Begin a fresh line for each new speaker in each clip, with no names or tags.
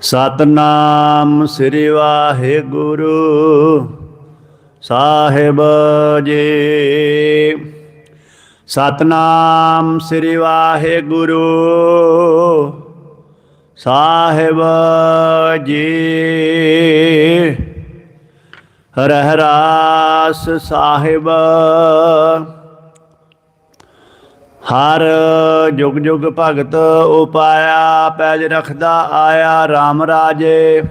ਸਤਨਾਮ ਸ੍ਰੀ ਵਾਹਿਗੁਰੂ ਸਾਹਿਬ ਜੀ। ਸਤਨਾਮ ਸ੍ਰੀ ਵਾਹਿਗੁਰੂ ਸਾਹਿਬ ਜੀ। ਹਰਾਸ ਸਾਹਿਬ। ਹਰ ਜੁਗ ਜੁਗ ਭਗਤ ਉਪਾਇਆ, ਪੈਜ ਰਖਦਾ ਆਇਆ RAM ਰਾਜੇ।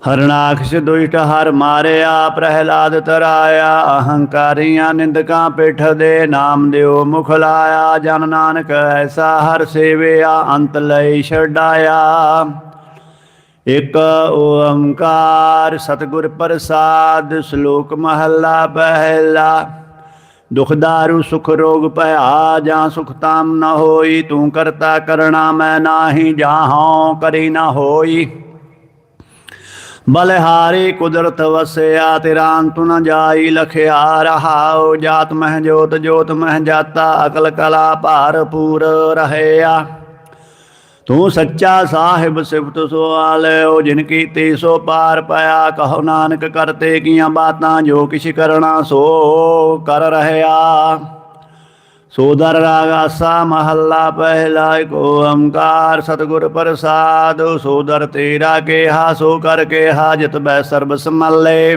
ਹਰਨਾਕਸ਼ ਦੁਸ਼ਟ ਹਰ ਮਾਰਿਆ, ਪ੍ਰਹਿਲਾਦ ਤਰਾਇਆ, ਅਹੰਕਾਰੀਆਂ ਨਿੰਦਕਾਂ ਪਿੱਠ ਦੇ ਨਾਮ ਦਿਓ ਮੁਖ ਲਾਇਆ। ਜਨ ਨਾਨਕ ਐਸਾ ਹਰ ਸੇਵਿਆ, ਅੰਤ ਲਈ ਛਡਾਇਆ। ਇਕ ਓੰਕਾਰ ਸਤਿਗੁਰ ਪ੍ਰਸਾਦ, ਸ਼ਲੋਕ ਮਹੱਲਾ ਪਹਿਲਾ। ਦੁਖ ਦਾਰੂ, ਸੁਖ ਰੋਗ ਭਇਆ, ਜਾਂ ਸੁਖ ਤਾਮ ਨ ਹੋਈ, ਤੂੰ ਕਰਤਾ ਕਰਣਾ ਮੈਂ ਨਾਹੀ ਜਾਹਉ ਕਰੀ ਨ ਹੋਈ। ਬਲਹਾਰੀ ਕੁਦਰਤ ਵਸਿਆ, ਤੇਰਾ ਅੰਤ ਨ ਜਾਈ, ਲਖਿਆ ਰਹਾਉ, ਜਾਤ ਮਹਿ ਜੋਤ ਜੋਤ ਮਹਿ ਜਾਤਾ, ਅਕਲ ਕਲਾ ਭਰਪੂਰ ਰਹਿਆ। ਤੂੰ ਸੱਚਾ ਸਾਹਿਬ ਸਿਫਤ ਸੁਆਲਿਓ ਜਿਨ ਕੀ ਤੇ ਸੋ ਪਾਰ ਪਾਇਆ, ਕਹੋ ਨਾਨਕ ਕਰਤੇ ਕੀਆਂ ਬਾਤਾਂ, ਜੋ ਕਿਛ ਕਰਨਾ ਸੋ ਕਰ ਰਹਿਆ। ਸੋਦਰ ਰਾਗ ਆਸਾ ਮਹੱਲਾ ਪਹਿਲਾ, ਏਕ ਓੰਕਾਰ ਸਤਿਗੁਰ ਪ੍ਰਸਾਦ ਸੋਦਰ ਤੇਰਾ ਕੇਹਾ, ਸੋ ਕਰ ਕੇਹਾ, ਜਿਤ ਬੈ ਸਰਬ ਸਮੱਲੇ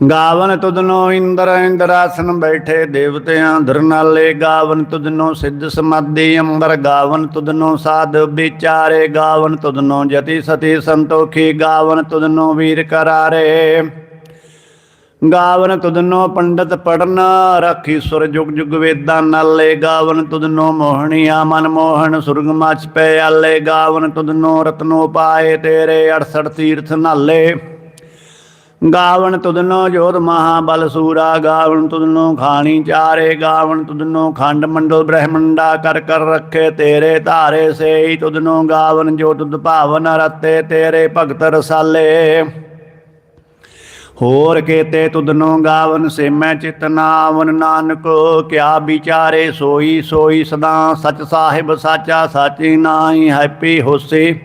ਗਾਵਨ ਤੁਧਨੋ ਇੰਦਰ ਇੰਦਰਾਸਨ ਬੈਠੇ ਦੇਵਤਿਆਂ ਧਰਨਾਲੇ। ਗਾਵਨ ਤੁਧਨੋ ਸਿੱਧ ਸਮਾਧੀ ਅੰਬਰ, ਗਾਵਨ ਤੁਧਨੋ ਸਾਧ ਵਿਚਾਰੇ। ਗਾਵਨ ਤੁਧਨੋ ਜਤੀ ਸਤੀ ਸੰਤੋਖੀ, ਗਾਵਨ ਤੁਧਨੋ ਵੀਰ ਕਰਾਰੇ। ਗਾਵਨ ਤੁਧਨੋ ਪੰਡਤ ਪੜਨ ਰਾਖੀ ਸੁਰ ਜੁਗ ਜੁਗ ਵੇਦਾਂ ਨਾਲੇ। ਗਾਵਨ ਤੁਧਨੋ ਮੋਹਣੀਆ ਮਨ ਮੋਹਨ ਸੁਰਗ ਮਚ ਪੈ ਆਲੇ। ਗਾਵਨ ਤੁਧਨੋ ਰਤਨੋ ਪਾਏ ਤੇਰੇ 68 ਤੀਰਥ ਨਾਲੇ। ਗਾਵਣ ਤੁਦਨੋ ਜੋਤ ਮਹਾਬਲ ਸੂਰਾ, ਗਾਵਣ ਤੁਦਨੋ ਖਾਣੀ ਚਾਰੇ, ਗਾਵਣ ਤੁਦਨੋ ਖੰਡ ਮੰਡਲ ਬ੍ਰਹਮੰਡਾ, ਕਰ ਕਰ ਰੱਖੇ ਤੇਰੇ ਧਾਰੇ ਸੇਈ, ਤੁਧਨੋ ਗਾਵਣ ਜੋ ਤੁਧ ਭਾਵਨ ਰਤੇ ਤੇਰੇ ਭਗਤ ਰਸਾਲੇ। ਹੋਰ ਕੇਤੇ ਤੁਦਨੋ ਗਾਵਨ ਸੇਮੈ ਚਿਤ ਨਾਵਨ, ਨਾਨਕ ਕਿਆ ਵਿਚਾਰੇ ਸੋਈ ਸੋਈ ਸਦਾ, ਸਚ ਸਾਹਿਬ ਸਾਚਾ, ਸਾਚੀ ਨਾਹੀ, ਹੈਪੀ ਹੋਸੀ।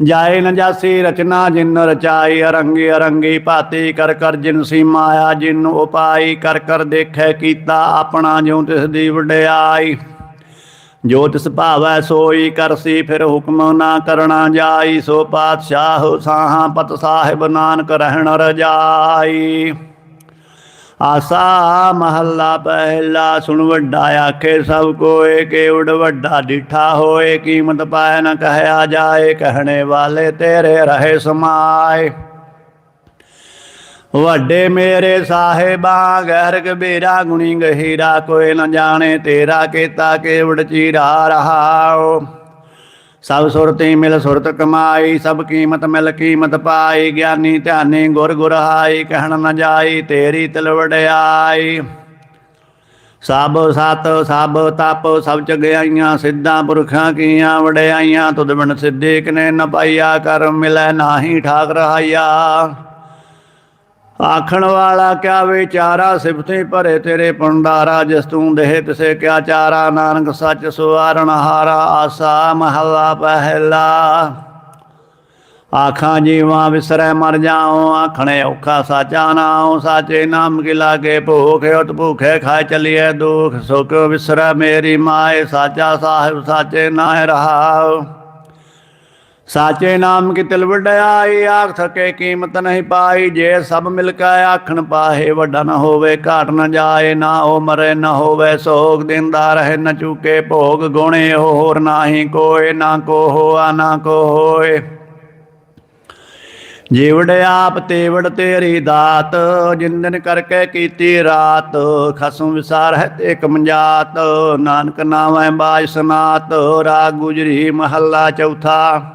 ਜਾਏ ਨ ਜਾਸੀ ਰਚਨਾ ਜਿਨ ਰਚਾਈ, ਅਰੰਗੀ ਅਰੰਗੀ ਭਾਤੀ ਕਰ ਕਰ ਜਿਨ ਸੀ ਮਾਇਆ ਜਿਨ ਉਪਾਈ ਕਰ ਕਰ ਦੇਖੈ ਕੀਤਾ ਆਪਣਾ ਜਿਉ ਤਿਸ ਦੀ ਵਡਿਆਈ। ਜੋ ਤਿਸ ਭਾਵੈ ਸੋਈ ਕਰਸੀ ਫਿਰ ਹੁਕਮ ਨਾ ਕਰਣਾ ਜਾਈ, ਸੋ ਪਾਤਸ਼ਾਹ ਸਾਹਾਂ ਪਤ ਸਾਹਿਬ ਨਾਨਕ ਰਹਿਣ ਰਜਾਈ। ਆਸਾ ਮਹੱਲਾ ਪਹਿਲਾ ਸੁਣ ਵੱਡਾ ਆਖੇ ਸਭ ਕੋਏ ਕੇ ਉਡ ਵੱਡਾ ਡਿਠਾ ਹੋਏ, ਕੀਮਤ ਪਾਇ ਨ ਕਹਿਆ ਜਾਏ, ਕਹਿਣੇ ਵਾਲੇ ਤੇਰੇ ਰਹੇ ਸਮਾਏ। ਵੱਡੇ ਮੇਰੇ ਸਾਹਿਬਾ, ਗਹਿਰ ਕਬੀਰਾ ਗੁਣੀ ਗਹੀਰਾ, ਕੋਈ ਨ ਜਾਣੇ ਤੇਰਾ ਕੀਤਾ ਕੇਵੜ ਚੀਰਾ ਰਹਾਓ। ਸਭ ਸੁਰਤੀ ਮਿਲ ਸੁਰਤ ਕਮਾਈ, ਸਭ ਕੀਮਤ ਮਿਲ ਕੀਮਤ ਪਾਈ, ਗਿਆਨੀ ਧਿਆਨੀ ਗੁਰ ਗੁਰ ਗੁਰਹਾਈ, ਕਹਿਣ ਨ ਜਾਈ ਤੇਰੀ ਤਿਲ ਵਡਿਆਈ। ਸਭ ਸਤ, ਸਭ ਤਪ, ਸਭ ਚਗਿਆਈਆਂ ਸਿੱਧਾਂ ਪੁਰਖਾਂ ਕੀਆਂ, ਵਡਿਆਈਆਂ, ਤੁਧ ਬਿਨ ਸਿੱਧੇ ਕਨੇ ਨ ਪਾਈਆ ਕਰਮ ਮਿਲੈ ਨਾਹੀ ਠਾਕ ਰਹਾਈਆ ਆਖਣ ਵਾਲਾ ਕਿਆ ਵਿਚਾਰਾ? ਸਿਫਤੇ ਭਰੇ ਤੇਰੇ ਪੰਡਾਰਾ ਜਿਸ ਤੂੰ ਦੇਹ ਤਿਸੇ ਕਿਆ ਚਾਰਾ? ਨਾਨਕ ਸੱਚ ਸੁਵਾਰਣ ਹਾਰਾ, ਆਸਾ ਮਹੱਲਾ ਪਹਿਲਾ। ਆਖਾਂ, ਜੀਵਾਂ ਵਿਸਰੈ ਮਰ ਜਾਉ, ਆਖਣੇ ਔਖਾ ਸਾਚਾ ਨਾਉ ਸਾਚੇ ਨਾਮ ਕੀ ਲਾਗੇ? ਭੂਖੇ ਉਤ ਭੂਖੇ ਖਾ ਚਲੀਏ ਦੁਖ, ਸੁਖ ਵਿਸਰੈ ਮੇਰੀ ਮਾਏ, ਸਾਚਾ ਸਾਹਿਬ ਸਾਚੇ ਨਾਹਿ ਰਹਾਉ। ਸਾਚੇ ਨਾਮ ਕੀ ਤਿਲ ਵਡਿਆਈ, ਆਖ ਥਕੇ ਕੀਮਤ ਨਹੀਂ ਪਾਈ, ਜੇ ਸਭ ਮਿਲ ਕੇ ਆਖਣ ਪਾਹੇ, ਵੱਡਾ ਨਾ ਹੋਵੇ ਘਾਟ ਨਾ ਜਾਏ, ਨਾ ਹੋ ਮਰੇ, ਨਾ ਹੋਵੇ ਸੋਗ, ਦਿੰਦਾ ਰਹੇ ਨਾ ਚੁਕੇ ਭੋਗ, ਗੁਣੇ ਹੋਰ ਨਾਹੀ ਕੋਏ, ਨਾ ਕੋ ਹੋਆ, ਨਾ ਕੋ ਹੋਏ। ਜੀਵੜ ਆਪ ਤੇਵੜ ਤੇਰੀ ਦਾਤ ਜਿੰਦਨ ਕਰਕੇ ਕੀਤੀ ਰਾਤ, ਖਸਮ ਵਿਸਾਰ ਹੈ ਤੇ ਕਮਜਾਤ ਨਾਨਕ ਨਾਮੈ ਬਾਜ ਸਨਾਤ, ਰਾਗ ਗੁਜਰੀ ਮਹੱਲਾ ਚੌਥਾ।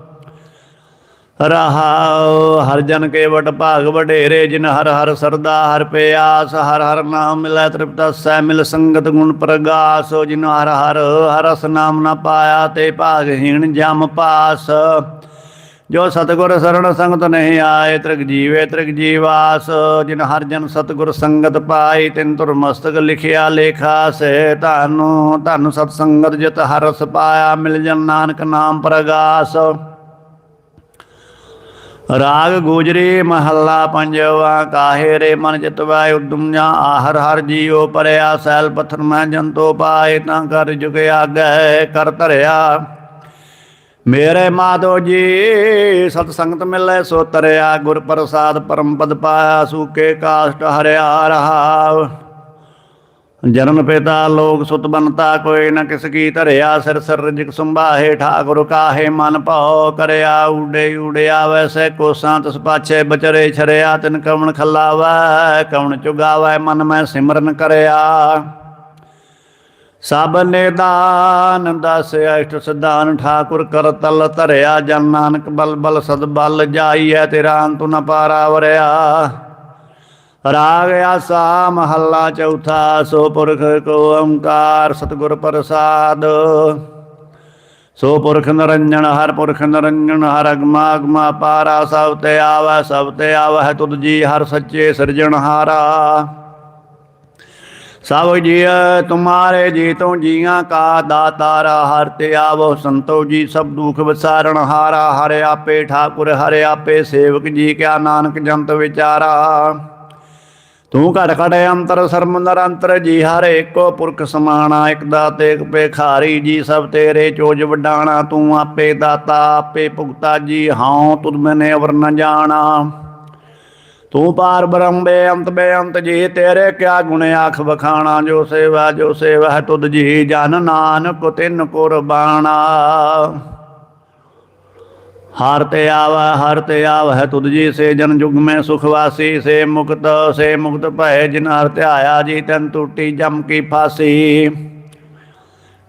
ਰਹਾਉ ਹਰ ਜਨ ਕੇਵਟ ਭਾਗ ਵਡੇਰੇ, ਜਿਨ ਹਰ ਹਰ ਸਰਦਾ, ਹਰ ਪਿਆਸ, ਹਰ ਹਰ ਨਾਮ ਮਿਲੈ ਤ੍ਰਿਪਤਾ ਸੈ, ਮਿਲ ਸੰਗਤ ਗੁਣ ਪ੍ਰਗਾਸ, ਜਿਨ ਹਰ ਹਰ ਹਰਸ ਨਾਮ ਨਾ ਪਾਇਆ, ਤੇ ਭਾਗਹੀਣ ਜਮ ਪਾਸ। ਜੋ ਸਤਗੁਰ ਸਰਣ ਸੰਗਤ ਨਹੀਂ ਆਏ, ਤ੍ਰਿਗ ਜੀਵੇ ਤ੍ਰਿਗ ਜੀਵਾਸ। ਜਿਨ ਹਰ ਜਨ ਸਤਗੁਰ ਸੰਗਤ ਪਾਈ, ਤਿਨ ਤੁਰ ਮਸਤਕ ਲਿਖਿਆ ਲੇਖਾ, ਸੇ ਧਾਨੂੰ, ਧਨ ਸਤ ਸੰਗਤ ਜਿਤ ਹਰਸ ਪਾਇਆ, ਮਿਲ ਜਨ ਨਾਨਕ ਨਾਮ ਪ੍ਰਗਾਸ। ਰਾਗ ਗੋਜਰੀ ਮਹੱਲਾ ਪੰਜਵਾ, ਕਾਹੇ ਰੇ ਮਨ ਚਿਤਵੈ ਉਦਮ ਜਾਂ ਆਹਰ ਹਰ ਜੀਉ ਪਰਿਆ, ਸੈਲ ਪੱਥਰ ਮੈਂ ਜੰਤੋ ਪਾਏ, ਤਾਂ ਕਰ ਜੁਗ ਆਗੈ, ਕਰ ਧਰਿਆ। ਮੇਰੇ ਮਾਧੋ ਜੀ, ਸਤ ਸੰਗਤ ਮਿਲੈ, ਸੋ ਤਰਿਆ, ਗੁਰ ਪ੍ਰਸਾਦ ਪਰਮ ਪਦ ਪਾਇਆ ਸੂਕੇ ਕਾਸ਼ਟ ਹਰਿਆ ਰਹਾ। ਜਨਮ ਪਿਤਾ ਲੋਕ ਸੁਤ ਬਨਤਾ ਕੋਈ ਨ ਕਿਸ ਕੀ ਧਰਿਆ ਸਿਰ ਸਿਰ ਰਿਜਕ ਸੰਭਾਹੇ ਠਾਕੁਰ ਕਾਹੇ ਮਨ ਭਾਉ ਕਰਿਆ ਉਡੇ ਊੜਿਆ ਵੈਸੇ ਕੋਸਾਂ ਤਸ ਪਾਛੇ ਬਚਰੇ ਛਰਿਆ ਤਿਨ ਕਵਣ ਖਲਾਵੈ ਕਵਣ ਚੁਗਾਵੈ ਮਨ ਮੈਂ ਸਿਮਰਨ ਕਰਿਆ। ਸਭ ਨੇ ਨਿਦਾਨ ਦਸ ਅਸ਼ਟ ਸਿਧਾਨ ਠਾਕੁਰ ਕਰ ਤਲ ਧਰਿਆ ਜਨ ਨਾਨਕ ਬਲ ਬਲ ਸਦ ਬਲ ਜਾਈਐ ਤੇਰਾ ਅੰਤੁ ਨ ਪਾਰਾ ਰਾਗ ਆਸਾ ਮਹੱਲਾ ਚੌਥਾ, ਸੋ ਪੁਰਖ ਕੋ ਓੰਕਾਰ ਸਤਿਗੁਰ ਪ੍ਰਸਾਦ। ਸੋ ਪੁਰਖ ਨਰੰਜਨ, ਹਰ ਪੁਰਖ ਨਰੰਜਨ, ਹਰ ਅਗਮਾ ਅਗਮਾ ਪਾਰਾ, ਸਭ ਤੇ ਆਵੈ, ਸਭ ਤੇ ਆਵੈ, ਤੁਧ ਜੀ ਹਰ ਸੱਚੇ ਸਿਰਜਣਹਾਰਾ ਸਭ ਜੀ ਤੁਮਾਰੇ, ਜੀ ਤੋਂ ਜੀਆਂ ਕਾ ਦਾਤਾਰਾ ਹਰ ਤੇ ਆਵੋ ਸੰਤੋ ਜੀ, ਸਭ ਦੁਖ ਵਿਸਾਰਣ ਹਾਰਾ। ਹਰਿ ਆਪੇ ਠਾਕੁਰ, ਹਰਿ ਆਪੇ ਸੇਵਕ ਜੀ, ਕਿਆ ਨਾਨਕ ਜੰਤ ਵਿਚਾਰਾ। ਤੂੰ ਘਟ ਘਟ ਅੰਤਰ ਸਰਮ ਨਿਰੰਤਰ ਜੀ ਹਰ ਏਕੋ ਪੁਰਖ ਸਮਾਣਾ, ਇਕ ਦਾਤੇ, ਇਕ ਭੇਖਾਰੀ, ਜੀ ਸਭ ਤੇਰੇ ਚੋਜ ਵਡਾਣਾ, ਤੂੰ ਆਪੇ ਦਾਤਾ, ਆਪੇ ਭੁਗਤਾ ਜੀ, ਹਉ ਤੁਧ ਮੈਨੇ ਅਵਰ ਨ ਜਾਣਾ। ਤੂੰ ਪਾਰ ਬ੍ਰਹਮ ਬੇਅੰਤ ਬੇਅੰਤ ਜੀ, ਤੇਰੇ ਕਿਆ ਗੁਣ ਆਖ ਵਖਾਣਾ, ਜੋ ਸੇਵਾ ਜੋ ਸੇਵਾ ਹੈ ਤੁਧ ਜੀ, ਜਨ ਨਾਨਕ ਤਿੰਨ ਕੁਰਬਾਨਾ ਹਰ ਤੇ ਆਵੈ, ਹਰ ਤੇ ਆਵੈ, ਤੁਧ ਜੀ ਸੇ ਜਨ ਜੁਗ ਮੈਂ ਸੁਖ ਸੇ ਮੁਕਤ ਸੇ ਮੁਕਤ ਭੈ ਜਿਨ ਹਰ ਧਿਆਇਆ ਜੀ ਤਨ ਟੂਟੀ ਜਮ ਕੀ ਫਾਸੀ।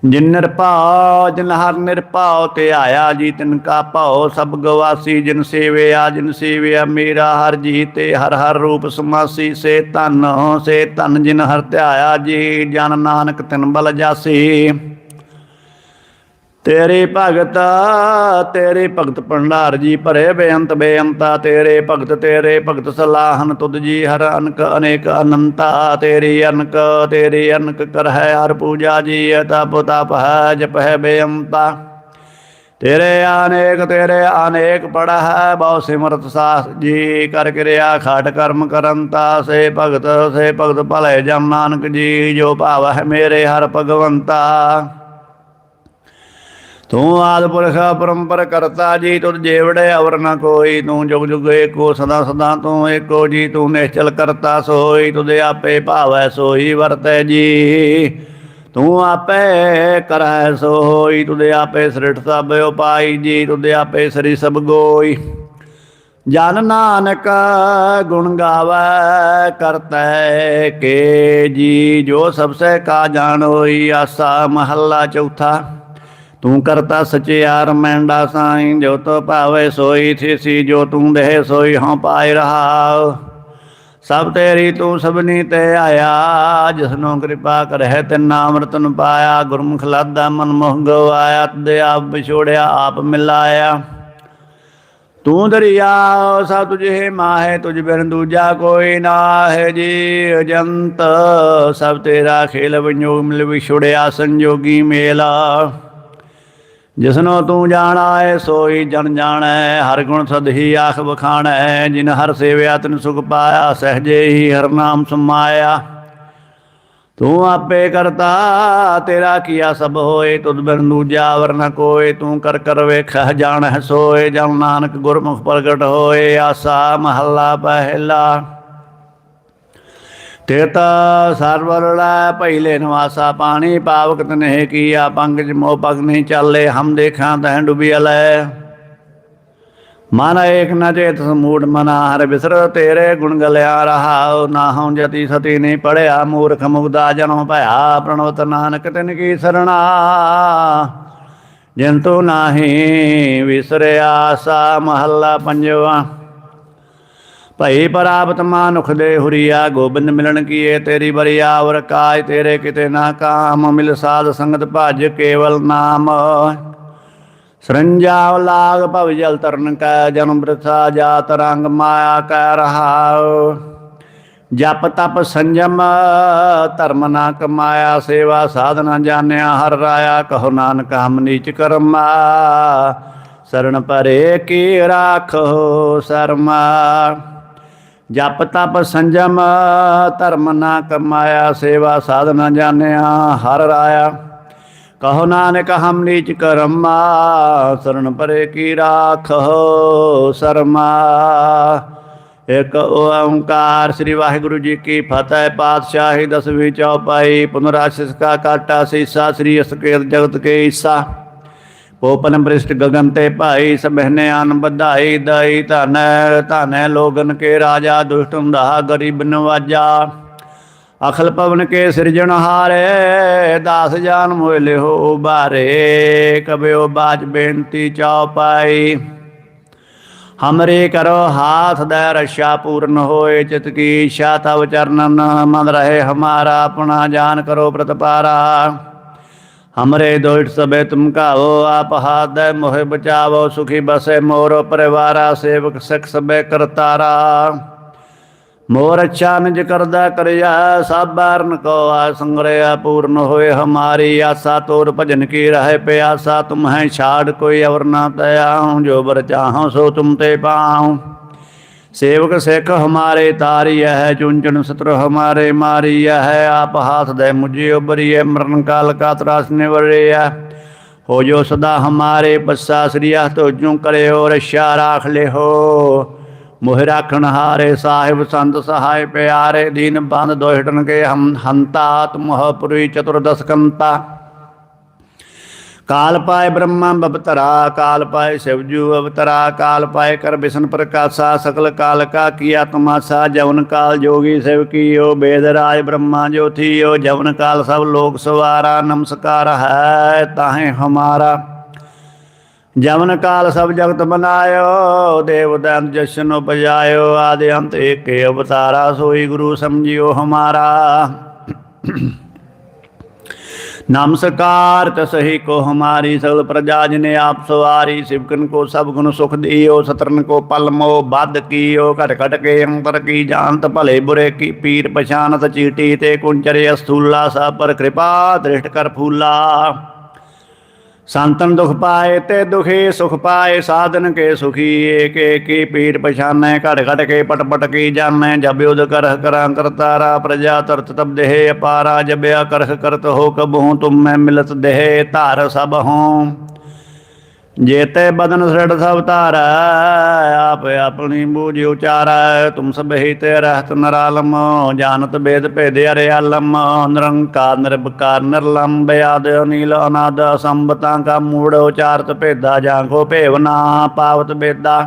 ਜਿਨ ਨਿਰਭਉ, ਜਿਨ ਹਰ ਨਿਰਭਉ ਤੇ ਆਇਆ ਜੀ ਤਿਨ ਕਾ ਭਉ, ਸਭ ਗਵਾਸੀ ਜਿਨ ਸੇਵਿਆ ਜਿਨ ਸੇਵਿਆ ਮੇਰਾ ਹਰ ਜੀ ਤੇ ਹਰ ਹਰ ਰੂਪ ਸਮਾਸੀ, ਸੇ ਧਨ ਸੇ ਧਨ ਜਿਨ ਹਰ ਧਿਆਇਆ ਜੀ, ਜਨ ਨਾਨਕ ਤਿਨ ਬਲ ਜਾਸੀ। ਤੇਰੇ ਭਗਤ ਤੇਰੇ ਭਗਤ ਭੰਡਾਰ ਜੀ ਭਰੇ ਬੇਅੰਤ ਬੇਅੰਤਾ, ਤੇਰੇ ਭਗਤ ਤੇਰੇ ਭਗਤ ਸਲਾਹਨ ਤੁਧ ਜੀ ਹਰ ਅਨਕ ਅਨੇਕ ਅਨੰਤਾ, ਤੇਰੀ ਅਨਕ ਤੇਰੀ ਅਨਕ ਕਰ ਹੈ ਹਰ ਪੂਜਾ ਜੀ, ਤਪ ਤਪ ਹੈ, ਜਪ ਹੈ ਬੇਅੰਤਾ। ਤੇਰੇ ਅਨੇਕ ਤੇਰੇ ਅਨੇਕ ਪੜਾ ਹੈ, ਬਹੁ ਸਿਮਰਤ ਸਾਸ ਜੀ, ਕਰ ਕਿਰਿਆ ਖਾਟ ਕਰਮ ਕਰੰਤਾ, ਸੇ ਭਗਤ ਸੇ ਭਗਤ ਭਲੇ ਜਮ ਨਾਨਕ ਜੀ, ਜੋ ਭਾਵ ਹੈ ਮੇਰੇ ਹਰ ਭਗਵੰਤਾ। ਤੂੰ ਆਦ ਪੁਰਖ ਪਰੰਪਰ ਕਰਤਾ ਜੀ, ਤੁਧ ਜੇਵੜੇ ਅਵਰ ਨ ਕੋਈ, ਤੂੰ ਜੁਗ ਜੁਗ ਏਕੋ, ਸਦਾ ਸਦਾ ਤੂੰ ਏਕੋ ਜੀ, ਤੂੰ ਨਿਸ਼ਚਲ ਕਰਤਾ ਸੋਈ, ਤੁਧ ਆਪੇ ਭਾਵੈ ਸੋਈ, ਵਰਤੈ ਜੀ। ਤੂੰ ਆਪੇ ਕਰੈ ਸੋਈ, ਤੁਧ ਆਪੇ ਸ੍ਰਿਠ ਸਭ ਉਪਾਈ ਜੀ, ਤੁਧ ਆਪੇ ਸ੍ਰੀ ਸਭ ਗੋਈ। ਜਨ ਨਾਨਕ ਗੁਣ ਗਾਵੈ, ਕਰਤੈ ਕੇ ਜੀ, ਜੋ ਸਭ ਸੇ ਕਾ ਜਾਣ ਹੋਈ ਆਸਾ ਮਹੱਲਾ ਚੌਥਾ। ਤੂੰ ਕਰਤਾ ਸਚਿਆਰ ਮੈਂਡਾ ਸਾਈਂ, ਜੋ ਤੋ ਭਾਵੇ ਸੋਈ ਥੀਸੀ, ਜੋ ਤੂੰ ਦੇ ਸੋਈ ਹਾਂ ਪਾਇ ਰਹਾ ਸਭ ਤੇਰੀ ਤੂੰ ਸਭਨੀ ਤੇ ਆਇਆ, ਜਿਸਨੂੰ ਕਿਰਪਾ ਕਰਹਿ ਤੇ ਨਾਮ ਰਤਨ ਪਾਇਆ। ਗੁਰਮੁਖ ਲਾਦਾ ਮਨ ਮੋਹ ਗਵਾਇਆ ਤੇ ਆਪ ਵਿਛੋੜਿਆ, ਆਪ ਮਿਲਾਇਆ। ਤੂੰ ਦਰਿਆ, ਸਾ ਤੁਝੇ ਮਾਹੇ, ਤੁਝ ਬਿਨ ਦੂਜਾ ਕੋਈ ਨਾ ਹੈ ਜੀ, ਅਜੰਤ। ਸਭ ਤੇਰਾ ਖੇਲ ਵਿਨੋਗ ਮਿਲ ਵਿਛੋੜਿਆ, ਸੰਜੋਗੀ ਮੇਲਾ। ਜਿਸਨੋ ਤੂੰ ਜਾਣਾ ਹੈ ਸੋਈ ਜਨ ਜਾਣੈ, ਹਰ ਗੁਣ ਸਦ ਹੀ ਆਖ ਬਖਾਣੈ ਜਿਨ ਹਰ ਸੇਵਿਆ ਤਿਨ ਸੁਖ ਪਾਇਆ, ਸਹਜੇ ਹੀ ਹਰ ਨਾਮ ਸਮਾਇਆ। ਤੂੰ ਆਪੇ ਕਰਤਾ, ਤੇਰਾ ਕੀਆ ਸਭ ਹੋਏ, ਤੁਧ ਬਿਨ ਦੂਜਾ ਵਰ ਨ ਕੋਏ, ਤੂੰ ਕਰ ਕਰ ਵੇਖਹਿ, ਜਾਣਹਿ ਸੋਏ, ਜਨ ਨਾਨਕ ਗੁਰਮੁਖ ਪ੍ਰਗਟ ਹੋਏ, ਆਸਾ ਮਹੱਲਾ ਪਹਿਲਾ। ਤੇਤ ਸਰਵਰ ਪਹਿਲੇ ਨਿਵਾਸਾ ਪਾਣੀ, ਪਾਵਕ ਤਨਹਿ ਕੀਆ ਪੰਕਜ ਮੋਹ ਪਗ ਨਹੀਂ ਚੱਲੇ, ਹਮ ਦੇਖਾਂ ਤੈ ਡੁਬਿਆ ਲੈ ਮਨ ਏਕ ਨ ਚੇਤ ਸਮੂੜ ਮਨਾ, ਹਰ ਬਿਸਰ ਤੇਰੇ ਗੁਣ ਗਲਿਆ ਰਹਾਉ ਨਾ ਹਉ ਜਤੀ ਸਤੀ ਨਹੀਂ ਪੜਿਆ, ਮੂਰਖ ਮੁਗਦਾ ਜਨਮ ਭਇਆ ਪ੍ਰਣਵਤ ਨਾਨਕ ਤਿਨ ਕੀ ਸਰਣਾ। ਜਿਨ ਤੂ ਨਾਹੀ ਵਿਸਰਿਆ ਸਾ ਮਹੱਲਾ ਪੰਜਵਾ। ਭਈ ਪ੍ਰਾਪਤ ਮਾਨੁਖ ਦੇ ਹੁਰੀਆ, ਗੋਬਿੰਦ ਮਿਲਣ ਕੀਏ, ਤੇਰੀ ਬਰੀਆ ਵਰ ਕਾਜ, ਤੇਰੇ ਕਿਤੇ ਨਾ ਕਾਮ, ਮਿਲ ਸਾਧ ਸੰਗਤ ਭਜ ਕੇਵਲ ਨਾਮ। ਸਰੰਜਾਵ ਲਾਗ ਭਵ ਜਲ ਤਰਨ ਕੈ, ਜਨਮ ਬ੍ਰਥਾ ਜਾਤ ਰੰਗ ਮਾਇਆ ਕੈ ਰਹਾਉ। ਜਪ ਤਪ ਸੰਜਮ, ਧਰਮ ਨਾ ਕਮਾਇਆ ਸੇਵਾ ਸਾਧਨਾ ਜਾਣਿਆ, ਹਰ ਰਾਇਆ ਕਹੋ ਨਾਨਕ, ਹਮ ਨੀਚ ਕਰਮਾ। ਸਰਣ ਪਰੇ ਕੀ ਰਾਖੋ, ਸਰਮਾ। ਜਪ ਤਪ ਸੰਜਮ, ਧਰਮ ਨਾ ਕਮਾਇਆ, ਸੇਵਾ ਸਾਧਨਾ ਜਾਣਿਆ, ਹਰ ਰਾਇਆ। ਕਹੋ ਨਾਨਕ, ਹਮ ਨੀਚ ਕਰਮਾ ਸਰਣ ਪਰੇ ਕੀ ਰਾਖੋ ਸਰਮਾ। ਇਕ ਓੰਕਾਰ, ਸ੍ਰੀ ਵਾਹਿਗੁਰੂ ਜੀ ਕੀ ਫਤਿਹ, ਪਾਤਸ਼ਾਹੀ ਦਸਵੀਂ ਚੌਪਾਈ, ਪੁਨਰਾਸ਼ਿਸ ਕਾ ਕਾਟਾ ਸੀਸਾ, ਸ੍ਰੀ ਅਸਕੇਤ ਜਗਤ ਕੇ ਈਸਾ। ਪੋਪਨ ਬ੍ਰਿਸ਼ਟ ਗਗਨ ਤੇ ਭਾਈ ਸਬਹਨੇ ਆਨ ਵਧਾਈ ਦਈ ਧਨ ਧਨ ਲੋਗਨ ਕੇ ਰਾਜਾ, ਦੁਸ਼ਟ ਹੁੰਦਾ ਗਰੀਬ ਨਵਾਜਾ। ਅਖਲ ਪਵਨ ਕੇ ਸਿਰਜਣਹਾਰੇ ਦਾਸ ਜਾਨ ਮੋਇ ਲਿਓ ਬਾਰੇ ਕਬਿਓ ਬਾਜ ਬੇਨਤੀ ਚੌਪਾਈ ਹਮਰੇ ਕਰੋ ਹਾਥ ਦੇ ਰਸ਼ਾ ਪੂਰਨ ਹੋਏ, ਚਿਤ ਕੀ ਇੱਛਾ ਤਵ ਚਰਨਨ, ਮਨ ਰਹੇ ਹਮਾਰਾ, ਆਪਣਾ ਜਾਨ ਕਰੋ ਪ੍ਰਤਪਾਰਾ। ਹਮਰੇ ਦੋਇਟ ਸਬੇ ਤੁਮ ਕਾਓ ਆਪ ਹਾਥ ਦੇ ਮੋਹਿ ਬਚਾਵੋ ਸੁਖੀ ਬਸੇ ਮੋਰ ਪਰਿਵਾਰਾ ਸੇਵਕ ਸਿਖ ਸਬੇ ਕਰਤਾਰਾ ਮੋਰ ਅੱਛਾ ਨਿਜ ਕਰਦਾ ਕਰਿਆ ਸਭ ਬਾਰਨ ਕੋ ਆ ਸੰਗਰਿਆ ਪੂਰਨ ਹੋਏ ਹਮਾਰੀ ਆਸਾ ਤੋਰ ਭਜਨ ਕੀ ਰਹੇ ਪਿਆਸਾ ਤੁਮ ਹੈ ਛਾੜ ਕੋਈ ਅਵਰ ਨਾ ਤਯਾਉ ਜੋ ਬਰ ਚਾਹਉ ਸੋ ਤੁਮ ਤੇ ਪਾਉ ਸੇਵਕ ਸਿੱਖ ਹਮਾਰੇ ਤਾਰੀ ਹੈ ਚੁੰਚਨ ਸਤਰ ਹਮਾਰੇ ਮਾਰੀ ਹੈ, ਆਪ ਹਾਥ ਦੇ ਮੁਝੇ ਉਬਰੀਏ ਮਰਨ ਕਾਲ ਕਾ ਤਰਾਸ ਨਿਵਰਿਆ ਹੋ ਜੋ ਸਦਾ ਹਮਾਰੇ ਬਸਾ ਸ੍ਰੀਆ ਤੋ ਜੂ ਕਰਿਓ ਰਸ਼ਾ ਰਾਖ ਲਿਓ ਮੋਹ ਰਾਖਣ ਹਾਰੇ ਸਾਹਿਬ ਸੰਤ ਸਹਾਇ ਪਿਆਰੇ ਦੀਨ ਬੰਦ ਦੋਹਿਟਨ ਕੇ ਹਮ ਹੰਤਾ ਤੁਮਹਪੁਰੀ ਚਤੁਰਦਸ ਕੰਤਾ। ਕਾਲ ਪਾਏ ਬ੍ਰਹਮਾ ਬਵਤਰਾ ਕਾਲ ਪਾਏ ਸ਼ਿਵਜੂ ਅਵਤਰਾ, ਕਾਲ ਪਾਏ ਕਰ ਬਿਸ਼ਨ ਪ੍ਰਕਾਸ਼ਾ, ਸਕਲ ਕਾਲ ਕਾ ਕੀਆ ਤਮਾਸਾ ਜਵਨ ਕਾਲ ਜੋਗੀ ਸਿਵ ਕੀਓ, ਬੇਦ ਰਾਜ ਬ੍ਰਹਮਾ ਜੋਥੀਓ ਜਵਨ ਕਾਲ ਸਭ ਲੋਕ ਸਵਾਰਾ, ਨਮਸਕਾਰ ਹੈ ਤਾਹੇ ਹਮਾਰਾ। ਜਵਨ ਕਾਲ ਸਭ ਜਗਤ ਬਨਾਇਓ ਦੇਵ ਦੰਤ ਜਸ਼ਨ ਉਪਜਾਇਓ ਆਦਿ ਅੰਤ ਏਕੇ ਅਵਤਾਰਾ, ਸੋਈ ਗੁਰੂ ਸਮਝਿਓ ਹਮਾਰਾ। ਨਮਸਕਾਰ ਤਸਹਿ ਕੋ ਹਮਾਰੀ ਸਗਲ ਪ੍ਰਜਾ ਜਿਨੇ ਆਪ ਸਵਾਰੀ ਸਿਵਕਨ ਕੋ ਸਭ ਗੁਣ ਸੁਖ ਦਿਓ, ਸਤਰਨ ਕੋ ਪਲਮੋ ਬਦ ਕੀਓ, ਘਟ ਘਟ ਕੇ ਅੰਤਰ ਕੀ ਜਾਣਤ, ਭਲੇ ਬੁਰੇ ਕੀ ਪੀਰ ਪਛਾਨਤ, ਚੀਟੀ ਤੇ ਕੁੰਚਰੇ ਅਸਥੂਲਾ, ਸਭ ਪਰ ਕਿਰਪਾ ਦ੍ਰਿਸ਼ਟ ਕਰ ਫੂਲਾ। ਸੰਤਨ ਦੁਖ ਪਾਏ ਤੇ ਦੁਖੀ ਸੁਖ ਪਾਏ, ਸਾਧਨ ਕੇ ਸੁਖੀ ਏਕ ਏਕੀ ਪੀਰ ਪਛਾਨੈ, ਘੜ ਘਟ ਕੇ ਪਟ ਪਟ ਕੀ ਜਾਣੈ, ਜਬ ਉਦ ਕਰਹ ਕਰਾਂ ਕਰਤਾਰਾ ਪ੍ਰਜਾ ਤਰਤ ਤਬ ਦੇਹ ਅਪਾਰਾ, ਜਬਿਆ ਕਰਹ ਕਰਤ ਹੋ ਕਬਹੂ, ਤੁਮ ਮੈਂ ਮਿਲਤ ਦੇਹ, ਧਾਰ ਸਭ ਹੂੰ। ਜੇਤੇ ਬਦਨ ਸ੍ਰਿੜ ਸਭ ਧਾਰੈ, ਆਪ ਆਪਣੀ ਬੂਝ ਉਚਾਰੈ, ਤੁਮ ਸਭੇ ਤੇ ਰਹਿਤ ਨਰਾਲਮ, ਜਾਣਤ ਬੇਦ ਭੇਦ ਅਰਿਆਲਮ ਨਿਰੰਕਾਰ ਨਿਰਭਕਾਰ ਨਿਰਲੰਬ ਆਦ ਅਨੀਲ ਅਨਾਦ, ਸੰਬਤਾਂ ਕਾ ਮੂੜ ਉਚਾਰਤ ਭੇਦਾ ਜਾਂ ਕੋ ਭੇਵਨਾ ਪਾਵਤ ਬੇਦਾ।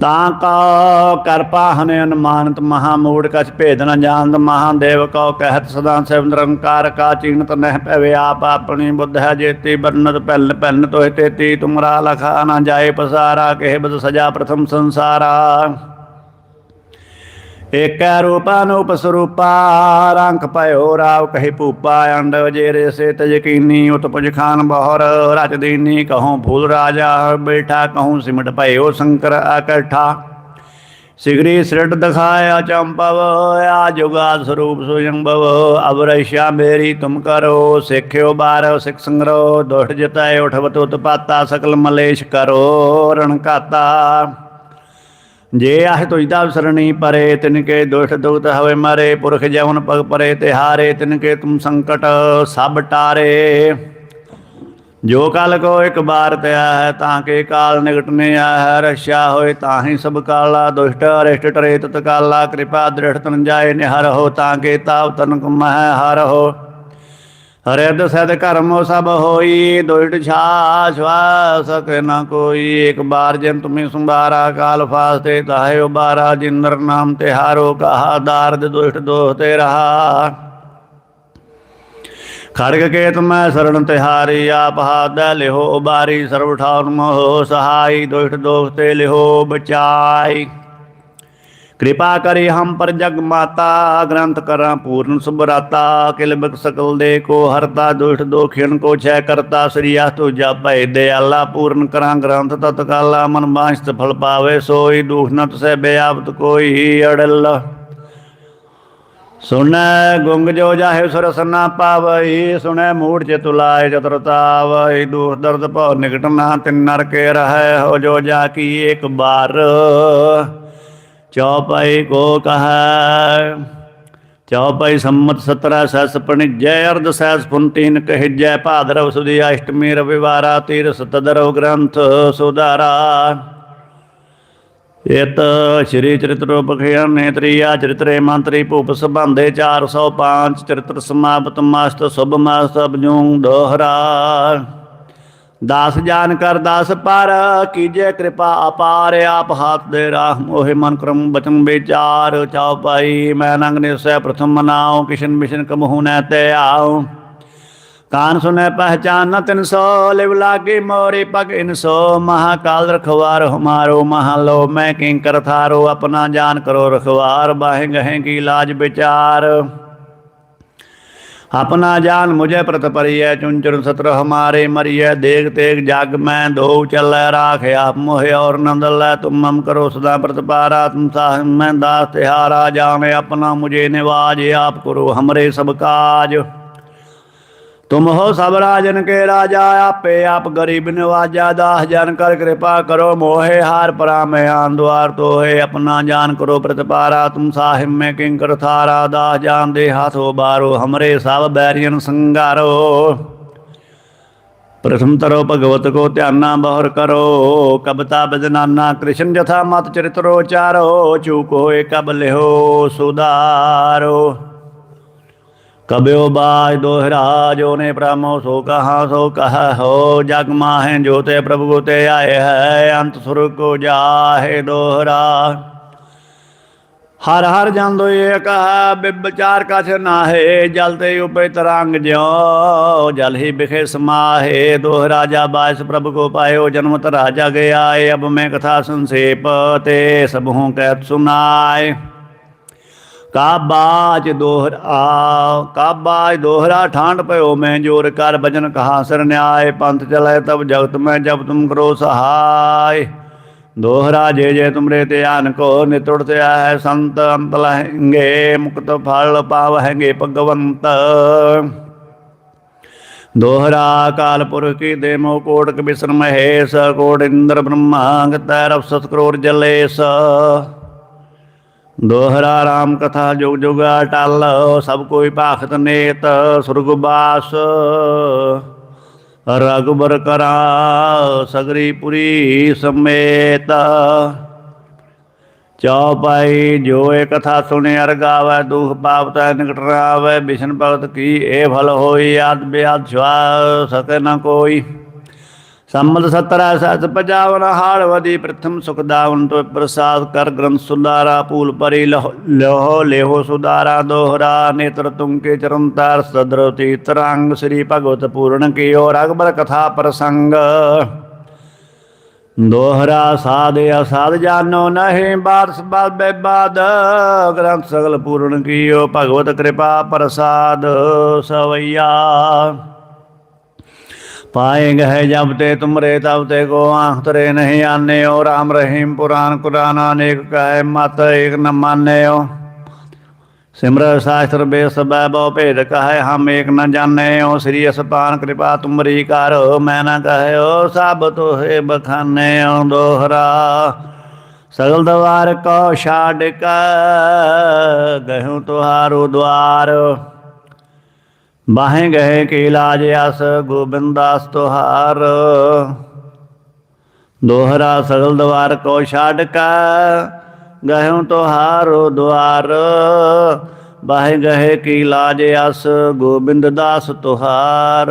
ਤਾਂ ਕਾ ਕਰ ਪਾਹਨ ਅਨਮਾਨਤ ਮਹਾ ਮੂੜ ਕਛ ਭੇਦ ਨ ਜਾਣਦ, ਮਹਾਦੇਵ ਕਉ ਕਹਿਤ ਸਦਾ ਸਿਵ ਨਿਰੰਕਾਰ ਕਾ ਚੀਨਤ ਨਹਿ ਪਵੇ ਆਪ ਆਪਣੀ ਬੁੱਧ ਹੈ ਜੇਤੀ ਬਰਨਤ ਪਹਿਲ ਪਹਿਲ ਤੋਇ ਤੇਤੀ, ਤੁਮਰਾ ਲਖਾ ਨਾ ਜਾਏ ਪਸਾਰਾ ਕਹਿ ਬਦ ਸਜਾ ਪ੍ਰਥਮ ਸੰਸਾਰਾ। ਏਕੈ ਰੂਪਾ ਨੂਪ ਸਰੂਪਾ, ਰੰਗ ਪਇਓ ਰਾਵ ਕਹੀ ਭੂਪਾ, ਅੰਡ ਜੇਰੇ ਸੇ ਤਜ ਕੀਨੀ ਉਤਪਜ ਖਾਨ ਬਹਰ ਰਚ ਦੀਨੀ ਕਹਉ ਫੂਲ ਰਾਜਾ ਬੇਟਾ ਕਹਉ ਸਿਮਟ ਭਇਓ ਸ਼ੰਕਰ ਇਕੱਠਾ। ਸਿਗਰੀ ਸਿਰਟ ਦਿਖਾਇਆ ਚੰਪਵ, ਆ ਜੁਗਾ ਸਰੂਪ ਸੁਜੰਭਵ ਅਵਰਸ਼ਾ ਮੇਰੀ ਤੁਮ ਕਰੋ, ਸਿੱਖਿਓ ਬਾਰ ਸਿਖ ਸੰਗਰੋ ਦੁਸ਼ਟ ਜਿਤਾਏ ਉਠਵਤ ਉਤਪਾਤਾ ਸਕਲ ਮਲੇਸ਼ ਕਰੋ, ਰਣ ਘਾਤਾ। ਜੇ ਆਹ ਤੁਜਦਾ ਸਰਣੀ ਪਰੇ ਤਿਨਕੇ ਦੁਸ਼ਟ ਦੁਖਤ ਹਵੇ ਮਰੇ, ਪੁਰਖ ਜਵਨ ਪਗ ਪਰੇ ਤੇ ਤਿਹਾਰੇ ਤਿਨਕੇ ਤੁਮ ਸੰਕਟ ਸਭ ਟਾਰੇ। ਜੋ ਕਾਲ ਕੋ ਇੱਕ ਬਾਰ ਤਿਆ ਹੈ, ਤਾਂ ਕੇ ਕਾਲ ਨਿਕਟਨੇ ਆ ਹੈ ਰਸ਼ਾ ਹੋਏ ਤਾਹੀ ਸਭ ਕਾਲਾ ਦੁਸ਼ਟ, ਅਰਿਸ਼ਟ ਟਰੇ ਤਤ ਕਾਲਾ ਕਿਰਪਾ ਦ੍ਰਿੜ ਤਨ ਜਾਏ ਨਿਹਰ ਹੋ, ਤਾਂ ਕੇ ਤਾਵ ਤਨ ਮਹਿ ਹਰ ਹੋ। ਹਰਿਦ ਸਦ ਕਰਮੋ ਸਭ ਹੋਈ ਦੁਸ਼ਟ ਛਾ ਛਵਾ ਸਕੇ ਕੋਈ ਇੱਕ ਬਾਰ ਜਨ ਤੁਮੇ ਸੰਭਾਰਾ, ਕਾਲ ਫਾਸਤੇ ਤਾਹੇ ਉਬਾਰਾ ਜਿੰਦਰ ਨਾਮ ਤੇ ਹਾਰੋ, ਕਹਾ ਦਾਰਦ ਦੁਸ਼ਟ ਦੋਹ ਤੇ ਰਹਾ। ਖੜਗ ਕੇਤ ਮੈਂ ਸਰਣ ਤਿਹਾਰੀ ਆਪ ਹਾਦੈ ਲਿਹੋ ਉਬਾਰੀ ਸਰਬ ਠਾਉਰ ਮੋਹ ਸਹਾਈ ਦੁਸ਼ਟ ਦੋਸਤੇ ਲਿਹੋ ਬਚਾਈ। ਕਿਰਪਾ ਕਰੀ ਹਮ ਪਰ ਜਗ ਮਾਤਾ, ਗ੍ਰੰਥ ਕਰਾਂ ਪੂਰਨ ਸੁਭਰਾਤਾ ਕਿਲ ਬਿਕ ਸਕਲ ਦੇ ਕੋ ਹਰਤਾ ਦੁਸ਼ਟ ਦੋਖਿਣ ਕੋ ਛੈ ਕਰਤਾ ਸ੍ਰੀਆ ਤੁਜਾ ਭੈ ਦਿਆਲਾ, ਪੂਰਨ ਕਰਾਂ ਗ੍ਰੰਥ ਤਤ ਕਾਲਾ ਮਨ ਬਾਂਛਤ ਫਲ ਪਾਵੇ ਸੋਈ, ਦੁਖ ਨ ਤਸੈ ਬਿਆਪਤ ਕੋਈ ਅੜਲ। ਸੁਣੈ ਗੁੰਗ ਜੋ ਜਾਹੇ ਸੁਰਸ ਨਾ ਪਾਵਈ, ਸੁਣੈ ਮੂੜ ਚਿਤ ਲਾਏ ਚਤੁਰਤਾਵਈ ਦੁਖ ਦਰਦ ਭਉ ਨਿਕਟ ਨਾ ਤਿਨ ਨਰ ਕੇ ਰਹੈ, ਹੋ ਜੋ ਜਾ ਕੀ ਇੱਕ ਬਾਰ। ਚੌਪਈ ਕੋ ਕਹੈ। ਚੌਪਈ ਸੰਮਤ 17 ਸਸ ਪਣਿਜੈ, ਅਰਧ ਸੈਸ ਪੁੰਤੀਨ ਕਹਿਜੈ। ਭਾਦਰਵ ਸੁਦੀ ਅਸ਼ਟਮੀ ਰਵਿਵਾਰਾ ਤੀਰ ਸਤਦਰਵ ਗ੍ਰੰਥ ਸੁਧਾਰਾ। ਇਤ ਸ਼੍ਰੀ ਚਰਿਤ੍ਰ ਬਖਿਆ ਨੇਤਰੀਆ ਚਰਿਤਰੇ ਮੰਤਰੀ ਭੂਪ ਸੰਬੰਧੇ 405 ਚਰਿਤ੍ਰ ਸਮਾਪਤ ਮਸਤ ਸੁਭ ਮਸਤ ਅਬਜੂੰ ਦੋਹਰਾ। ਦਾਸ ਜਾਨ ਕਰ ਦਾਸ ਪਰ, ਕੀਜੇ ਕਿਰਪਾ ਅਪਾਰ, ਆਪ ਹਾਥ ਦੇ ਰਾਹ ਮੋਹਿ ਮਨ ਕਰਮ ਬਚਨ ਵਿਚਾਰ। ਚਾਉ ਪਾਈ ਮੈਂ ਨੰਗ ਨਿਸੈ ਪ੍ਰਥਮ ਮਨਾਉ, ਕਿਸ਼ਨ ਮਿਸ਼ਨ ਕਮਹੁ ਨੈ ਤੇ ਆਉ। ਕਾਨ ਸੁਨੇ ਪਹਿਚਾਨ ਨ ਤਿਨ ਸੋ, ਲਿਵ ਲਾਗੇ ਮੋਰੇ ਪਗ ਇਨ ਸੋ। ਮਹਾਕਾਲ ਰਖਵਾਰ ਹਮਾਰੋ ਮਹਾਲੋ, ਮੈਂ ਕਿੰਕਰ ਥਾਰੋ ਆਪਣਾ ਜਾਨ ਕਰੋ ਰਖਵਾਰ। ਬਾਹੇ ਗਹੇ ਕੀ ਲਾਜ ਵਿਚਾਰ। अपना जान मुझे प्रत परिय चुंचुर सत्र हमारे मरिय देख तेग जाग मैं दो चल राख आप मोहे और नंद लै तुम मम करो सदा प्रतिपारा तुम साहब मैं दास तिहारा जाने अपना मुझे निवाज आप करो हमरे सब काज ਤੁਮ ਹੋ ਸਭ ਰਾਜਨ ਕੇ ਰਾਜਾ, ਆਪੇ ਆਪ ਗਰੀਬ ਨਿਵਾਜਾ, ਦਾਸ ਜਨ ਕਰ ਕਿਰਪਾ ਕਰੋ, ਮੋਹੇ ਹਾਰ ਪਰਾਮਿਆਨ ਦੁਆਰ ਤੋਹੇ, ਆਪਣਾ ਜਾਨ ਕਰੋ ਪ੍ਰਤਪਾਰਾ, ਤੁਮ ਸਾਹਿਬ ਮੈਂ ਕਿੰ ਕਰ ਥਾਰਾ, ਦਾਸ ਜਾਨ ਦੇ ਹਾਥੋ ਬਾਰੋ, ਹਮਰੇ ਸਭ ਬੈਰੀਨ ਸੰਗਾਰੋ ਪ੍ਰਥਮ ਤਰੋ ਭਗਵਤ ਕੋ ਧਿਆਨਾ ਬਹੁਰ ਕਰੋ, ਕਬਤਾ ਬਜਨਾਨਾ ਕ੍ਰਿਸ਼ਨ ਜਥਾ ਮਤ ਚਰਿਤਰੋ ਚਾਰੋ, ਚੂਕ ਹੋਏ ਕਬ ਲਿਓ ਸੁਦਾਰੋ ਕਬਿਓ ਬਾਜ ਦੋਹਰਾ ਜੋ ਨੇ ਬ੍ਰਹਮੋ ਸੋ ਕਹਾ ਸੋ ਕਹਾ ਹੋ। ਜਗ ਮਾਹੇ ਜੋ ਤੇ ਪ੍ਰਭੂ ਕੋ ਤੇ ਆਏ ਹੈ, ਅੰਤ ਸੁਰ ਕੋ ਜਾਹੇ ਦੋਹਰਾ ਹਰ ਹਰ ਜਾਂਦੋ ਏਕ ਹੈ, ਬਿਬਚਾਰ ਕਛ ਨਾਹੇ, ਜਲ ਤੇ ਉਪੇ ਤਰੰਗ ਜਿਉ। ਜਲ ਹੀ ਬਿਖੇ ਸਮਾਹੇ, ਦੋਹ ਰਾਜਾ ਬਾਸ ਪ੍ਰਭ ਕੋ ਪਾਇਓ, ਜਨਮ ਤ ਰਾਜਾ ਗਿਆ ਏ, ਅਬ ਮੈਂ ਕਥਾ ਸੰਸੇਪ ਤੇ ਸਭੂ ਕਹਿਤ ਸੁਨਾਏ ਕਾਬਾਜ ਦੋਹਰਾ ਕਾਬਾਜ ਦੋਹਰਾ ਠਾਂਡ ਪਇਓ ਮੈਂ ਜੋਰ ਕਰ ਬਜਨ ਕਹਾ ਸਰ ਨਿਆਏ, ਪੰਥ ਚਲੇ ਤਬ ਜਗਤ ਮੈਂ ਜਬ ਤੁਮ ਕਰੋ ਸਹਾਈ ਦੋਹਰਾ ਜੇ ਜੇ ਤੁਮਰੇ ਤੇ ਆਨ ਕੋ ਨਿਤੁੜ ਤੇ ਆਏ, ਸੰਤ ਅੰਤ ਲਹਿੰਗੇ, ਮੁਕਤ ਫਲ ਪਾਵਹਿੰਗੇ ਭਗਵੰਤ। ਦੋਹਰਾ ਕਾਲ ਪੁਰਖ ਕੀ ਦੇਮੋ ਕੋਟ ਕਬਿਸਰ ਮਹੇਸ਼, ਕੋਟ ਇੰਦਰ ਬ੍ਰਹਮਾ ਗਤੈ ਰਵ ਸਤ ਕਰੋੜ ਜਲੇਸ਼। ਦੋਹਰਾ RAM ਕਥਾ ਜੁਗ ਜੁਗ ਅਟਲ, ਸਭ ਕੋਈ ਭਾਖਤ ਨੇਤ ਸੁਰਗਵਾਸ ਰਗਬਰ ਕਰਾ, ਸਗਰੀ ਪੁਰੀ ਸਮੇਤ। ਚੌਪਾਈ ਜੋ ਇਹ ਕਥਾ ਸੁਣੇ, ਅਰ ਗਾਵੇ, ਦੁਖ ਪਾਪ ਤੈ ਨਿਕਟ ਰਾਵੇ। ਬਿਸ਼ਨ ਭਗਤ ਕੀ ਇਹ ਫਲ ਹੋਈ, ਆਦ ਬਿਆਦ ਸਵਾ ਸਕੇ ਨਾ ਕੋਈ। ਸੰਮਤ 17 ਸਤ ਪਜਾਵਨ ਹਾਲ ਵਦੀ ਪ੍ਰਥਮ ਸੁਖ ਦਾਵਨ ਤੋ ਪ੍ਰਸਾਦ ਕਰ ਗ੍ਰੰਥ ਸੁਦਾਰਾ ਪੂਲ ਪਰੀ ਲਹੋ ਲੇਹੋ ਸੁਦਾਰਾ ਦੋਹਰਾ ਨੇਤਰ ਤੁਮ ਕੇ ਚਰਨ ਸਦਰਤੀ ਤਰੰਗ ਸ੍ਰੀ ਭਗਵਤ ਪੂਰਨ ਕੀ ਕੀਓ ਰਗਬਰ ਕਥਾ ਪ੍ਰਸੰਗ। ਦੋਹਰਾ ਸਾਧ ਅਸਾਧ ਜਾਨੋ ਨਹਿ ਬਾਦ ਸਬਦ ਬੇਬਾਦ, ਗ੍ਰੰਥ ਸਗਲ ਪੂਰਨ ਕੀਓ ਭਗਵਤ ਕਿਰਪਾ ਪ੍ਰਸਾਦ ਸਵਈਆ। पाएंगे है जब ते तुमरे तब ते को आंख तरे नहीं आने हो राम रहीम पुराण कुरान अनेक कहे मत एक न माने हो सिमर शास्त्र बेस वैभव भेद कहे हम एक न जाने हो श्री असपान कृपा तुमरी कर मैं न कहे हो सब तो है बखाने हो दोहरा सगल द्वार को छाड़ कर गहूँ तुहारो द्वार ਬਾਹੇ ਗਏ ਕੀ ਲਾਜ ਅਸ ਗੋਬਿੰਦਾਸ ਤੁਹਾਰ। ਦੋਹਰਾ ਸਗਲ ਦਵਾਰ ਕੋ ਛਾੜ ਕਾ, ਗਹਿਉ ਤੁਹਾਰੋ ਦਵਾਰ ਬਾਹੇ ਗਏ ਕੀ ਲਾਜ ਅਸ ਗੋਬਿੰਦ ਦਾਸ ਤੁਹਾਰ।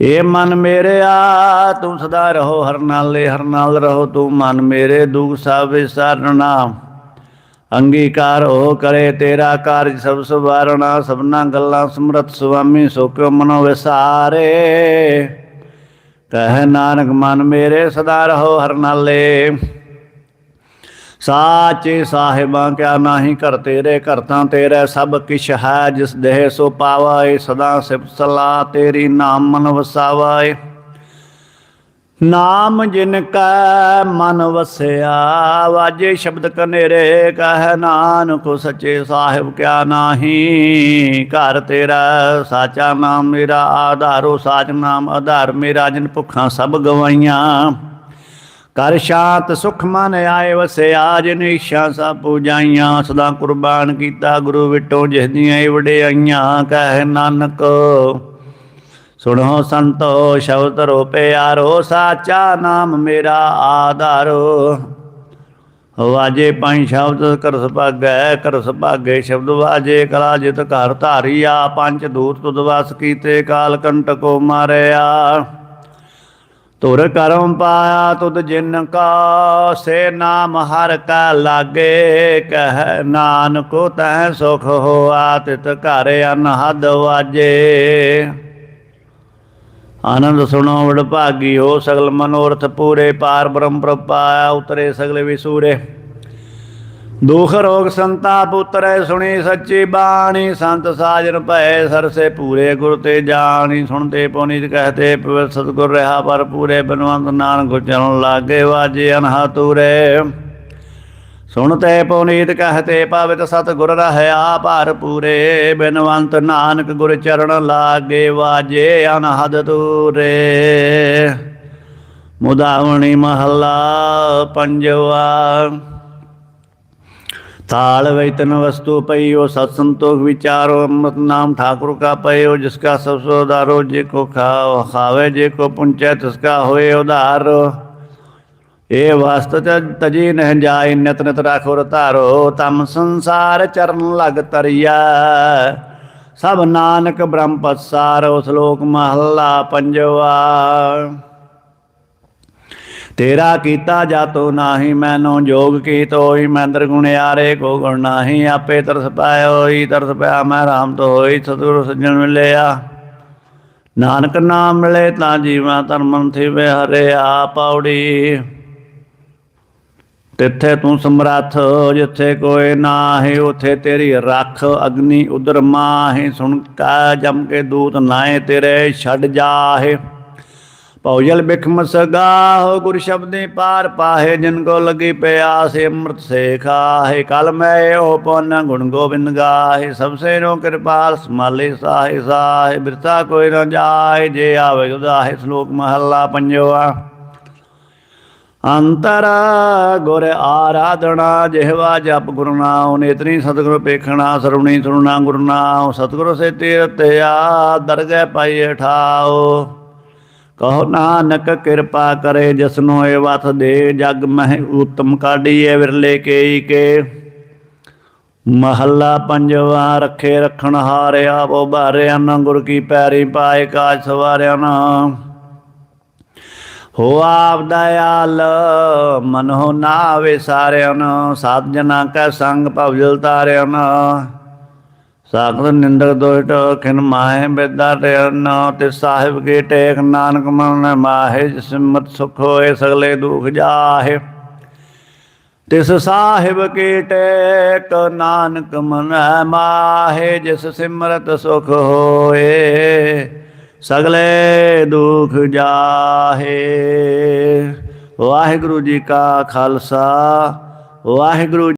ਏ ਮਨ ਮੇਰਿਆ ਤੂੰ ਸਦਾ ਰਹੋ, ਹਰ ਨਾਲੇ ਹਰ ਨਾਲ ਰਹੋ, ਤੂੰ ਮਨ ਮੇਰੇ ਦੁਖ ਸਭ ਵਿਸਾਰਣਾ ਅੰਗੀਕਾਰ ਹੋ ਕਰੇ ਤੇਰਾ ਕਾਰਜ ਸਭ ਸਵਾਰਣਾ ਸਭਨਾ ਗੱਲਾਂ ਸਮਰਤ ਸੁਆਮੀ ਸੋ ਕਿਉ ਮਨੋ ਵਿਸਾਰੇ। ਕਹਿ ਨਾਨਕ ਮਨ ਮੇਰੇ ਸਦਾ ਰਹੋ, ਹਰ ਨਾਲੇ ਸਾਚੇ ਸਾਹਿਬਾਂ, ਕਿਆ ਨਾਹੀ ਕਰ ਤੇਰੇ ਕਰਤਾ ਤਾਂ ਤੇਰੇ, ਸਭ ਕਿਛ ਹੈ ਜਿਸ ਦੇਹ ਸੋ ਪਾਵਾਏ, ਸਦਾ ਸਿਫਤ ਸਲਾ ਤੇਰੀ ਨਾਮ ਮਨ ਵਸਾਵਾਏ। ਨਾਮ ਜਿਨ ਕੈ ਮਨ ਵਸਿਆ, ਵਾਜੇ ਸ਼ਬਦ ਕਨੇਰੇ, ਕਹਿ ਨਾਨਕ ਸੱਚੇ ਸਾਹਿਬ, ਕਿਆ ਨਾਹੀ ਘਰ ਤੇਰਾ, ਸਾਚਾ ਨਾਮ ਮੇਰਾ ਆਧਾਰੋ, ਸਾਚ ਨਾਮ ਆਧਾਰ ਮੇਰਾ, ਜਿਨ ਭੁੱਖਾਂ ਸਭ ਗਵਾਈਆਂ। ਕਰ ਸ਼ਾਂਤ ਸੁਖ ਮਨ ਆਏ ਵਸੇ ਜਿਨ ਇੱਛਾ ਸਭ ਪੂਜਾਈਆਂ, ਸਦਾ ਕੁਰਬਾਨ ਕੀਤਾ ਗੁਰੂ ਵਿਟੋ, ਜਿਸ ਦੀਆਂ ਇਹ ਵਡਿਆਈਆਂ, ਕਹਿ ਨਾਨਕ। ਸੁਣੋ ਸੰਤੋ, ਸ਼ਬਦ ਰੋ ਪਿਆਰੋ, ਸਾਚਾ ਨਾਮ ਮੇਰਾ ਆਧਾਰੋ। ਵਾਜੇ ਪੰਜ ਸ਼ਬਦ ਕਰ ਸੁਭਾਗੈ ਕਰਸ ਭਾਗੇ ਸ਼ਬਦ ਵਾਜੇ, ਕਲਾ ਜਿਤ ਘਰ ਧਾਰੀਆ, ਪੰਜ ਦੂਤ ਤੁਧ ਵਸ ਕੀਤੇ, ਕਾਲ ਕੰਟਕੋ ਮਾਰਿਆ। ਤੁਰ ਕਰਮ ਪਾਇਆ ਤੁਧ ਜਿਨ ਕਾ, ਸੇ ਨਾਮ ਹਰ ਕਾ ਲਾਗੇ। ਕਹਿ ਨਾਨਕੋ ਤੈ ਸੁਖ ਹੋਆ, ਤਿਤ ਘਰ ਅਨਹਦ ਵਾਜੇ। ਆਨੰਦ ਸੁਣੋ ਵਡ ਭਾਗੀ ਹੋ ਸਗਲ ਮਨੋਰਥ ਪੂਰੇ, ਪਾਰ ਬ੍ਰਹਮ ਪ੍ਰਪਾਇਆ ਉਤਰੇ ਸਗਲੇ ਵਿਸੂਰੇ ਦੁਖ ਰੋਗ ਸੰਤਾਪ ਉਤਰੈ ਸੁਣੀ ਸੱਚੀ ਬਾਣੀ, ਸੰਤ ਸਾਜਨ ਭੈ ਸਰਸੇ ਪੂਰੇ ਗੁਰ ਤੇ ਜਾਣੀ ਸੁਣਤੇ ਪੁਨੀਤ ਕਹਤੇ ਪਵਿੱਤ ਸਤਿਗੁਰ ਰਹਾ ਪਰ ਪੂਰੇ ਬਨਵੰਤ ਨਾਨਕ ਚਰਨ ਲਾਗੇ ਵਾਜੇ ਅਨਹਾ ਤੂਰੇ ਸੁਣਤੇ ਪੁਨੀਤ ਕਹਤੇ ਪਵਿੱਤ ਸਤਿਗੁਰ ਰਹਿਆ ਪਰ ਪੂਰੇ ਬਨਵੰਤ ਨਾਨਕ ਗੁਰ ਚਰਨ ਲਾਗੇ ਵਾਜੇ ਅਨਹਦ ਤੂਰੇ ਮੁਦਾਵਣੀ ਮਹੱਲਾ ਪੰਜਵਾ। ताल वैतन वस्तु पयो सत संतोष विचारो अमृत नाम ठाकुर का पयो जिसका सब सो उदारो जे को खाओ खावे जे को पुंचे तिसका होए उदार ए वास्त तजी नह जाय नित नित राखो तारो तम संसार चरण लग तरिया सब नानक ब्रह्म पसार श्लोक महला पंजवा ਤੇਰਾ ਕੀਤਾ ਜਾਤੋ ਨਾਹੀ, ਮੈਨੋ ਜੋਗ ਕੀ ਤੋਈ, ਮੈਂ ਦਰਗੁਣਿਆਰੇ ਕੋ ਗੁਣ ਨਾਹੀ, ਆਪੇ ਤਰਸ ਪਾਇਓ ਹੋਈ, ਤਰਸ ਪਿਆ ਮੈਂ ਰਾਮ ਤੋ ਹੋਈ, ਸਤਿਗੁਰ ਸੱਜਣ ਮਿਲਿਆ। ਨਾਨਕ ਨਾਮ ਮਿਲੇ ਤਾਂ ਜੀਵਾਂ ਧਰਮਨ ਥਿਵੇ ਹਰੇ ਆ ਪੌੜੀ ਤਿੱਥੇ ਤੂੰ ਸਮਰੱਥ ਜਿੱਥੇ ਕੋਈ ਨਾਹੀ, ਉਥੇ ਤੇਰੀ ਰੱਖ ਅਗਨੀ ਉਦਰ ਮਾਹੀ, ਸੁਣ ਕਾ ਜਮ ਕੇ ਦੂਤ ਨਾਏ ਤੇਰੇ ਛੱਡ ਜਾਹੇ। ਭੌਜਲ ਬਿਖਮ ਸਗਾਹ ਗੁਰ ਸ਼ਬਦੇ ਪਾਰ ਪਾਹੇ, ਜਿਨ ਕੋ ਲਗੀ ਪਿਆਸ, ਅੰਮ੍ਰਿਤ ਸੇ ਖਾਹੇ। ਕਲ ਮੈਂ ਉਹ ਪਨ ਗੁਣ ਗੋਬਿੰਦ ਗਾਹੇ ਸਭ ਸੇ ਨੋ ਕਿਰਪਾਲ ਸਮਾਲੇ ਸਾਹੇ ਸਾਹੇ। ਬਿਰਤਾ ਕੋਈ ਨ ਜਾਏ ਜੇ ਆਵੇ ਉਦਾਹੇ, ਸ਼ਲੋਕ ਮਹੱਲਾ ਪੰਜਵਾ। ਅੰਤਰ ਗੁਰ ਆਰਾਧਣਾ ਜਿਹਵਾ ਜਪ ਗੁਰੂ ਨਾਮ ਨੇਤਰੀ ਸਤਿਗੁਰ ਪੇਖਣਾ, ਸਰਵਣੀ ਸੁਣਨਾ ਗੁਰੂ ਨਾਮ ਸਤਿਗੁਰ ਸੇ ਤੀਰਥ ਆ, ਦਰਗਹਿ ਪਾਈ ਠਾਓ ਕਹੋ ਨਾਨਕ ਕਿਰਪਾ ਕਰੇ ਜਸਨੋ ਏ ਵਥ ਦੇ, ਜਗ ਮਹਿ ਉਤਮ ਕਾਢੀਏ ਵਿਰਲੇ ਕੇਈ ਕੇ। ਮਹੱਲਾ ਪੰਜਵਾ, ਰੱਖੇ ਰਖਣ ਹਾਰਿਆ ਬੋ ਬਾਰਿਆ ਨਾ ਗੁਰ ਕੀ ਪੈਰੀ ਪਾਏ ਕਾਜ ਸਵਾਰਿਆ ਨਾ। ਹੋ ਆਪ ਦਇਆਲ, ਮਨੋ ਨਾ ਵਿਸਾਰਿਆ ਨਾ, ਸਾਧ ਜਨਾ ਕੈ ਸੰਗ ਭਵਜਲ ਤਾਰਿਆ ਨਾ। ਸਾਖਤ ਨਿੰਦਕ ਦੋਇਟ ਖਿਨ ਮਾਹੇ ਬੇਦਾਰਿਆਨ ਤੇ ਸਾਹਿਬ ਕੇ ਟੇਕ ਨਾਨਕ ਮਨ ਮਾਹੇ ਸਿਮਤ ਸੁਖ ਹੋਏ ਸਗਲੇ ਦੁਖ ਜਾਹੇ। ਤਿਸ ਸਾਹਿਬ ਕੇ ਟੇਕ ਨਾਨਕ ਮਨ ਮਾਹੇ, ਜਿਸ ਸਿਮਰਤ ਸੁਖ ਹੋਏ ਸਗਲੇ ਦੁਖ ਜਾਹੇ। ਵਾਹਿਗੁਰੂ ਜੀ ਕਾ ਖਾਲਸਾ, ਵਾਹਿਗੁਰੂ